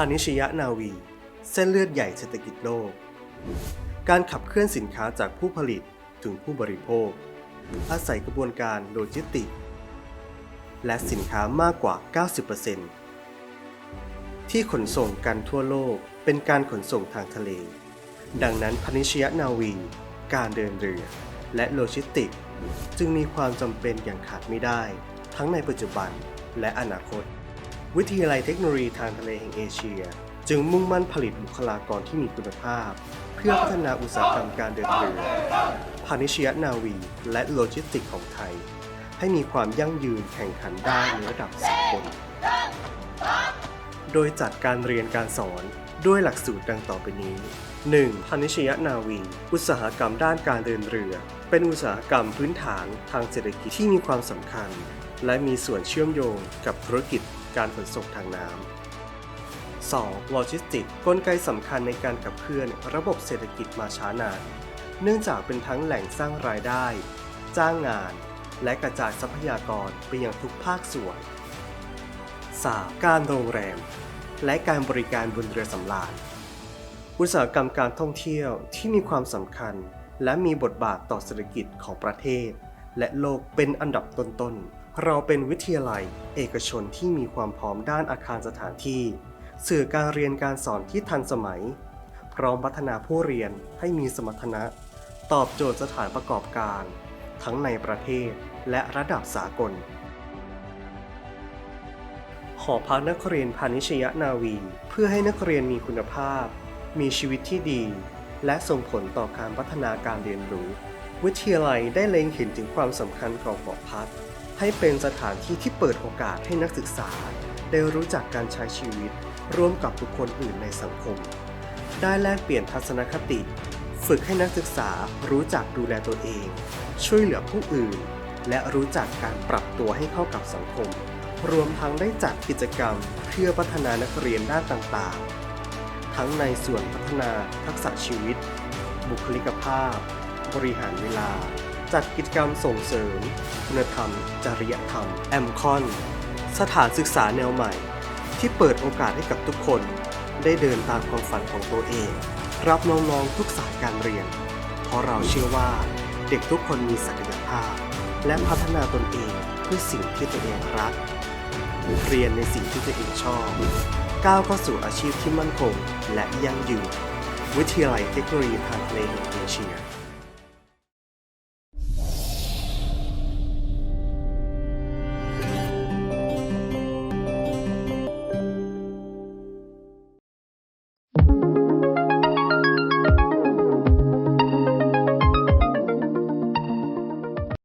าณิชยนาวี เส้นเลือดใหญ่เศรษฐกิจโลก การขับเคลื่อนสินค้าจากผู้ผลิตถึงผู้บริโภค อาศัยกระบวนการโลจิสติกส์และสินค้ามากกว่า 90%ที่ขนส่งกันทั่วโลกเป็นการขนส่งทางทะเล ดังนั้นพาณิชยนาวี การเดินเรือ และโลจิสติกส์จึงมีความจำเป็นอย่างขาดไม่ได้ ทั้งในปัจจุบันและอนาคต วิทยาลัยเทคโนโลยีทางทะเลแห่งเอเชีย จึงมุ่งมั่นผลิตบุคลากรที่มีคุณภาพ เพื่อพัฒนาอุตสาหกรรมการเดินเรือพาณิชยนาวี และโลจิสติกของไทย ให้มีความยั่งยืนแข่งขันได้ในระดับสากลโดยจัดการเรียนการสอนด้วยหลักสูตรดังต่อไปนี้ 1. พาณิชยนาวี อุตสาหกรรมด้านการเดินเรือ เป็นอุตสาหกรรมพื้นฐานทางเศรษฐกิจที่มีความสำคัญ และมีส่วนเชื่อมโยงกับธุรกิจ การขนส่งทางน้ำ 2. โลจิสติกส์กลไกสำคัญในการขับเคลื่อนระบบเศรษฐกิจมาช้านาน เนื่องจากเป็นทั้งแหล่งสร้างรายได้ จ้างงาน และกระจายทรัพยากรไปยังทุกภาคส่วน 3. การโรงแรม และการบริการบนเรือสำราญ อุตสาหกรรมการท่องเที่ยวที่มีความสำคัญ และมีบทบาทต่อเศรษฐกิจของประเทศ และโลกเป็นอันดับต้นๆ เราเป็นวิทยาลัย เอกชนที่มีความพร้อมด้านอาคารสถานที่ สื่อการเรียนการสอนที่ทันสมัย พร้อมพัฒนาผู้เรียนให้มีสมรรถนะ ตอบโจทย์สถานประกอบการ ทั้งในประเทศและระดับสากล หอพักนักเรียนพาณิชยนาวี เพื่อให้นักเรียนมีคุณภาพ มีชีวิตที่ดี และส่งผลต่อการพัฒนาการเรียนรู้ วิทยาลัยได้เล็งเห็นถึงความสำคัญของหอพัก ให้เป็นสถานที่ที่เปิดโอกาสให้นักศึกษา ได้รู้จักการใช้ชีวิต ร่วมกับบุคคลอื่นในสังคม ได้แลกเปลี่ยนทัศนคติ ฝึกให้นักศึกษารู้จักดูแลตัวเอง ช่วยเหลือผู้อื่น และรู้จักการปรับตัวให้เข้ากับสังคม รวมทั้งได้จัดกิจกรรมเพื่อพัฒนานักเรียนด้านต่างๆ ทั้งในส่วนพัฒนาทักษะชีวิต บุคลิกภาพ บริหารเวลา จัดกิจกรรมส่งเสริม คุณธรรม จริยธรรม แอมคอน สถานศึกษาแนวใหม่ ที่เปิดโอกาสให้กับทุกคน ได้เดินตามความฝันของตัวเอง รับน้องๆทุกสายการเรียน เพราะเราเชื่อว่า เด็กทุกคนมีศักยภาพ และพัฒนาตนเองเพื่อสิ่งที่ตัวเองรัก เรียนในสิ่งที่ตัวเองชอบ ก้าวเข้าสู่อาชีพที่มั่นคง และยั่งยืนวิทยาลัยเทคโนโลยีทางทะเลแห่งเอเชีย